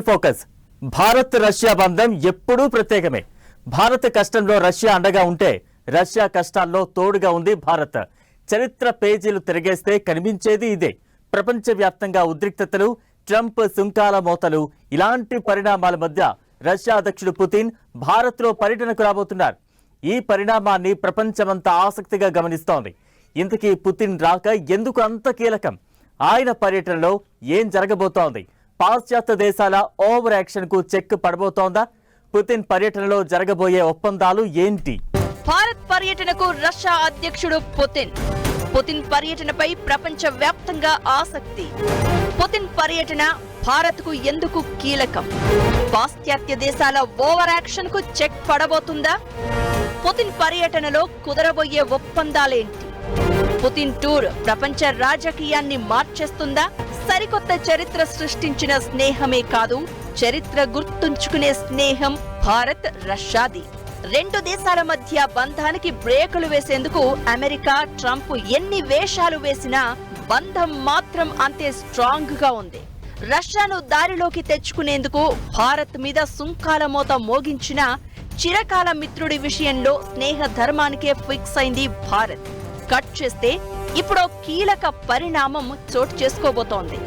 Focus Bharat Russia బంధం ఎప్పుడూ ప్రత్యేకమే. భారత్ కష్టంలో రష్యా అండగా ఉంటే రష్యా కష్టాల్లో తోడుగా ఉంది భారత్. చరిత్ర పేజీలు తిరిగేస్తే కనిపించేది ఇదే. ప్రపంచవ్యాప్తంగా ఉద్రిక్తతలు ట్రంప్ సుంకాల మోతలు ఇలాంటి పరిణామాల మధ్య రష్యా అధ్యక్షుడు పుతిన్ భారత్లో పర్యటనకు రాబోతున్నారు. ఈ పరిణామాన్ని ప్రపంచమంతా ఆసక్తిగా గమనిస్తోంది. ఇంతకీ పుతిన్ రాక ఎందుకు అంత కీలకం? ఆయన పర్యటనలో ఏం జరగబోతోంది? పాశ్చాత్య దేశాల ఓవర్ యాక్షన్కు చెక్ పడబోతోందా? పుతిన్ పర్యటనలో జరగబోయే ఒప్పందాలు ఏంటి? భారత్ పర్యటనకు రష్యా అధ్యక్షుడు పుతిన్. పుతిన్ పర్యటనపై ప్రపంచ వ్యాప్తంగా ఆసక్తి. పుతిన్ పర్యటన భారత్కు ఎందుకు కీలకం? పాశ్చాత్య దేశాల ఓవర్ యాక్షన్కు చెక్ పడబోతుందా? పుతిన్ పర్యటనలో కుదరబోయే ఒప్పందాలేంటి? పుతిన్ టూర్ ప్రపంచ రాజకీయాన్ని మార్చేస్తుందా? సరికొత్త చరిత్ర సృష్టించిన స్నేహమే కాదు చరిత్ర గుర్తుంచుకునే స్నేహం భారత్ రష్యాది. రెండు దేశాల మధ్య బంధానికి బ్రేకులు వేసేందుకు అమెరికా ట్రంప్ ఎన్ని వేషాలు వేసినా బంధం మాత్రం అంతే స్ట్రాంగ్గా ఉంది. రష్యాను దారిలోకి తెచ్చుకునేందుకు భారత్ మీద సుంకాల మోత మోగించిన చిరకాల మిత్రుడి విషయంలో స్నేహ ధర్మానికే ఫిక్స్ అయింది భారత్. కట్ చేస్తే ఇప్పుడు కీలక పరిణామం చోటు చేసుకోబోతోంది.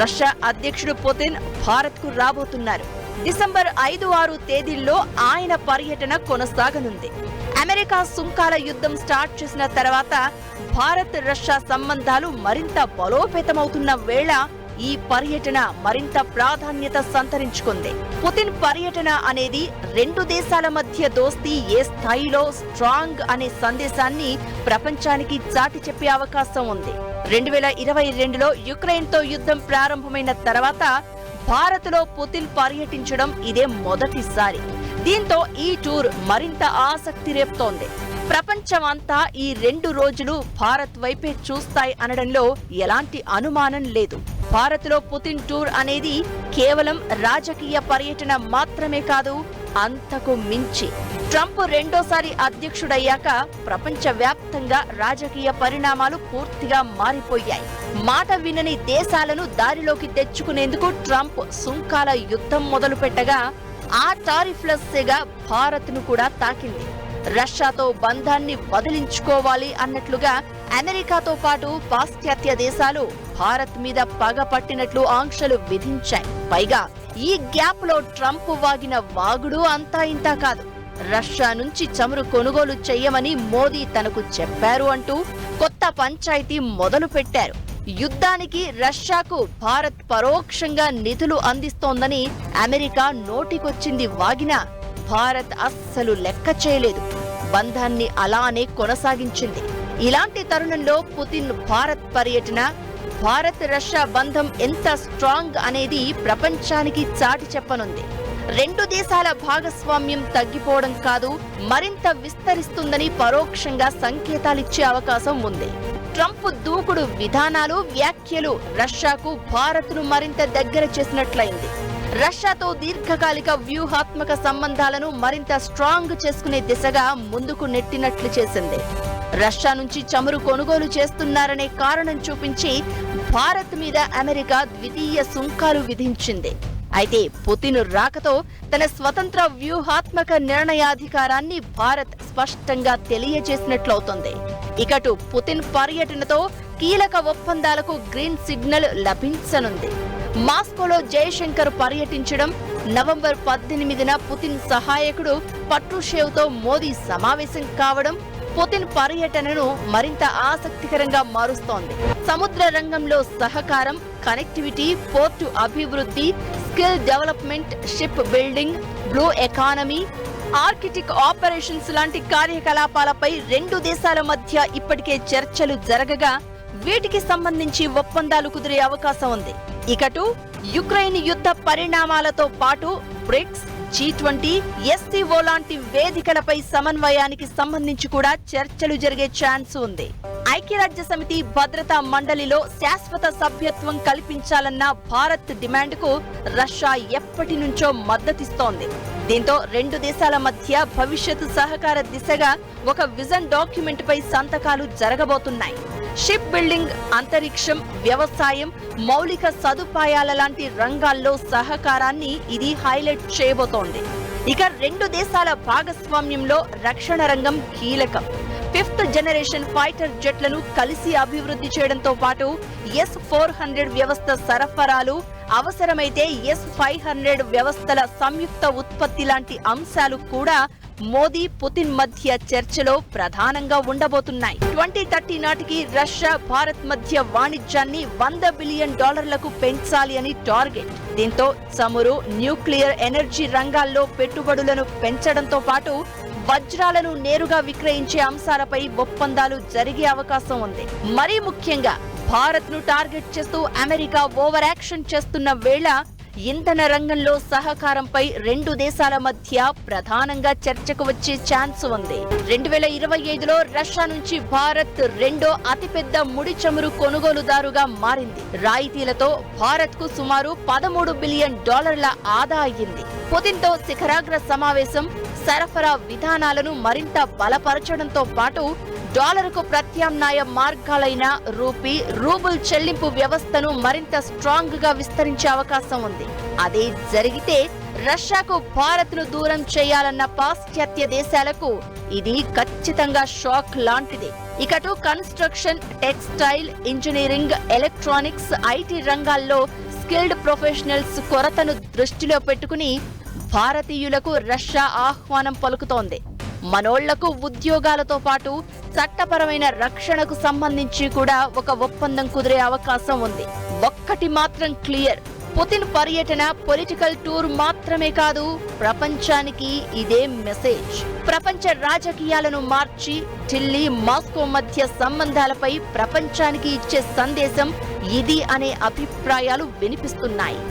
రష్యా అధ్యక్షుడు పుతిన్ భారత్కు రాబోతున్నారు. డిసెంబర్ ఐదు ఆరు తేదీల్లో ఆయన పర్యటన కొనసాగనుంది. అమెరికా సుంకాల యుద్ధం స్టార్ట్ చేసిన తర్వాత భారత్ రష్యా సంబంధాలు మరింత బలోపేతమవుతున్న వేళ ఈ పర్యటన మరింత ప్రాధాన్యత సంతరించుకుంది. పుతిన్ పర్యటన అనేది రెండు దేశాల మధ్య దోస్తీ ఏ స్థాయిలో స్ట్రాంగ్ అనే సందేశాన్ని ప్రపంచానికి చాటి చెప్పే అవకాశం ఉంది. రెండు వేల ఇరవై రెండులో యుక్రెయిన్తో యుద్ధం ప్రారంభమైన తర్వాత భారత్లో పుతిన్ పర్యటించడం ఇదే మొదటిసారి. దీంతో ఈ టూర్ మరింత ఆసక్తి రేపుతోంది. ప్రపంచమంతా ఈ రెండు రోజులు భారత్ వైపే చూస్తాయి అనడంలో ఎలాంటి అనుమానం లేదు. భారత్లో పుతిన్ టూర్ అనేది కేవలం రాజకీయ పర్యటన మాత్రమే కాదు అంతకు మించి. ట్రంప్ రెండోసారి అధ్యక్షుడయ్యాక ప్రపంచవ్యాప్తంగా రాజకీయ పరిణామాలు పూర్తిగా మారిపోయాయి. మాట వినని దేశాలను దారిలోకి తెచ్చుకునేందుకు ట్రంప్ సుంకాల యుద్ధం మొదలుపెట్టగా ఆ టారిఫ్ల సెగ భారత్ను కూడా తాకింది. రష్యాతో బంధాన్ని వదిలించుకోవాలి అన్నట్లుగా అమెరికాతో పాటు పాశ్చాత్య దేశాలు భారత్ మీద పగ పట్టినట్లు ఆంక్షలు విధించాయి. పైగా ఈ గ్యాప్లో ట్రంప్ వాగిన వాగుడు అంతా ఇంతా కాదు. రష్యా నుంచి చమురు కొనుగోలు చెయ్యమని మోదీ తనకు చెప్పారు అంటూ కొత్త పంచాయతీ మొదలు పెట్టారు. యుద్ధానికి రష్యాకు భారత్ పరోక్షంగా నిధులు అందిస్తోందని అమెరికా నోటికొచ్చింది వాగినా భారత్ అస్సలు లెక్క చేయలేదు. బంధాన్ని అలానే కొనసాగించింది. ఇలాంటి తరుణంలో పుతిన్ భారత్ పర్యటన భారత్ రష్యా బంధం ఎంత స్ట్రాంగ్ అనేది ప్రపంచానికి చాటి చెప్పనుంది. రెండు దేశాల భాగస్వామ్యం తగ్గిపోవడం కాదు మరింత విస్తరిస్తుందని పరోక్షంగా సంకేతాలిచ్చే అవకాశం ఉంది. ట్రంప్ దూకుడు విధానాలు వ్యాఖ్యలు రష్యాకు భారత్ను మరింత దగ్గర చేసినట్లయింది. రష్యాతో దీర్ఘకాలిక వ్యూహాత్మక సంబంధాలను మరింత స్ట్రాంగ్ చేసుకునే దిశగా ముందుకు నెట్టినట్లు చేసింది. రష్యా నుంచి చమురు కొనుగోలు చేస్తున్నారనే కారణం చూపించి భారత్ మీద అమెరికా ద్వితీయ సుంకాలు విధించింది. అయితే పుతిన్ రాకతో తన స్వతంత్ర వ్యూహాత్మక నిర్ణయాధికారాన్ని భారత్ స్పష్టంగా తెలియజేసినట్లవుతుంది. ఇకటు పుతిన్ పర్యటనతో కీలక ఒప్పందాలకు గ్రీన్ సిగ్నల్ లభించనుంది. మాస్కోలో జయశంకర్ పర్యటించడం నవంబర్ పద్దెనిమిదిన పుతిన్ సహాయకుడు పట్రుషేవ్తో మోదీ సమావేశం కావడం పుతిన్ పర్యటనను మరింత ఆసక్తికరంగా మారుస్తోంది. సముద్ర రంగంలో సహకారం కనెక్టివిటీ పోర్టు అభివృద్ధి skill development ship building blue economy Arctic operations లాంటి కార్యకలాపాలపై రెండు దేశాల మధ్య ఇప్పటికే చర్చలు జరగగా వీటికి సంబంధించి ఒప్పందాలు కుదిరే అవకాశం ఉంది. ఇకటు యుక్రెయిన్ యుద్ధ పరిణామాలతో పాటు బ్రిక్స్ జీ ట్వంటీ ఎస్సీఓ లాంటి వేదికలపై సమన్వయానికి సంబంధించి కూడా చర్చలు జరిగే ఛాన్స్ ఉంది. ఐక్యరాజ్య సమితి భద్రతా మండలిలో శాశ్వత సభ్యత్వం కల్పించాలన్న భారత్ డిమాండ్కు రష్యా ఎప్పటి నుంచో మద్దతిస్తోంది. దీంతో రెండు దేశాల మధ్య భవిష్యత్తు సహకార దిశగా ఒక విజన్ డాక్యుమెంట్ పై సంతకాలు జరగబోతున్నాయి. షిప్ బిల్డింగ్ అంతరిక్షం వ్యవసాయం మౌలిక సదుపాయాల లాంటి రంగాల్లో సహకారాన్ని ఇది హైలైట్ చేయబోతోంది. ఇక రెండు దేశాల భాగస్వామ్యంలో రక్షణ రంగం కీలకం. ఫిఫ్త్ జనరేషన్ ఫైటర్ జెట్లను కలిసి అభివృద్ధి చేయడంతో పాటు ఎస్ ఫోర్ హండ్రెడ్ వ్యవస్థ సరఫరాలు అవసరమైతే ఎస్ ఫైవ్ హండ్రెడ్ వ్యవస్థల సంయుక్త ఉత్పత్తి లాంటి అంశాలు కూడా మోదీ పుతిన్ మధ్య చర్చలో ప్రధానంగా ఉండబోతున్నాయి. ట్వంటీ థర్టీ నాటికి రష్యా భారత్ మధ్య వాణిజ్యాన్ని వంద బిలియన్ డాలర్లకు పెంచాలి అని టార్గెట్. దీంతో చమురు న్యూక్లియర్ ఎనర్జీ రంగాల్లో పెట్టుబడులను పెంచడంతో పాటు వజ్రాలను నేరుగా విక్రయించే అంశాలపై ఒప్పందాలు జరిగే అవకాశం ఉంది. మరీ ముఖ్యంగా భారత్ను టార్గెట్ చేస్తూ అమెరికా ఓవర్ యాక్షన్ చేస్తున్న వేళ ఇంధన రంగంలో సహకారంపై రెండు దేశాల మధ్య ప్రధానంగా చర్చకు వచ్చే ఛాన్స్ ఉంది. రెండు వేల ఇరవై ఐదులో రష్యా నుంచి భారత్ రెండో అతిపెద్ద ముడి చమురు కొనుగోలుదారుగా మారింది. రాయితీలతో భారత్కు సుమారు పదమూడు బిలియన్ డాలర్ల ఆదా అయ్యింది. పుతిన్తో శిఖరాగ్ర సమావేశం సరఫరా విధానాలను మరింత బలపరచడంతో పాటు డాలర్కు ప్రత్యామ్నాయ మార్గాలైన రూపీ రూబుల్ చెల్లింపు వ్యవస్థను మరింత స్ట్రాంగ్గా విస్తరించే అవకాశం ఉంది. అదే జరిగితే రష్యాకు భారత్ను దూరం చేయాలన్న పాశ్చాత్య దేశాలకు ఇది ఖచ్చితంగా షాక్ లాంటిదే. ఇకటు construction textile engineering electronics IT రంగాల్లో స్కిల్డ్ ప్రొఫెషనల్స్ కొరతను దృష్టిలో పెట్టుకుని భారతీయులకు రష్యా ఆహ్వానం పలుకుతోంది. మనోళ్ళకు ఉద్యోగాలతో పాటు చట్టపరమైన రక్షణకు సంబంధించి కూడా ఒక ఒప్పందం కుదిరే అవకాశం ఉంది. ఒక్కటి మాత్రం క్లియర్. పుతిన్ పర్యటన పొలిటికల్ టూర్ మాత్రమే కాదు ప్రపంచానికి ఇదే మెసేజ్. ప్రపంచ రాజకీయాలను మార్చి ఢిల్లీ మాస్కో మధ్య సంబంధాలపై ప్రపంచానికి ఇచ్చే సందేశం ఇది అనే అభిప్రాయాలు వినిపిస్తున్నాయి.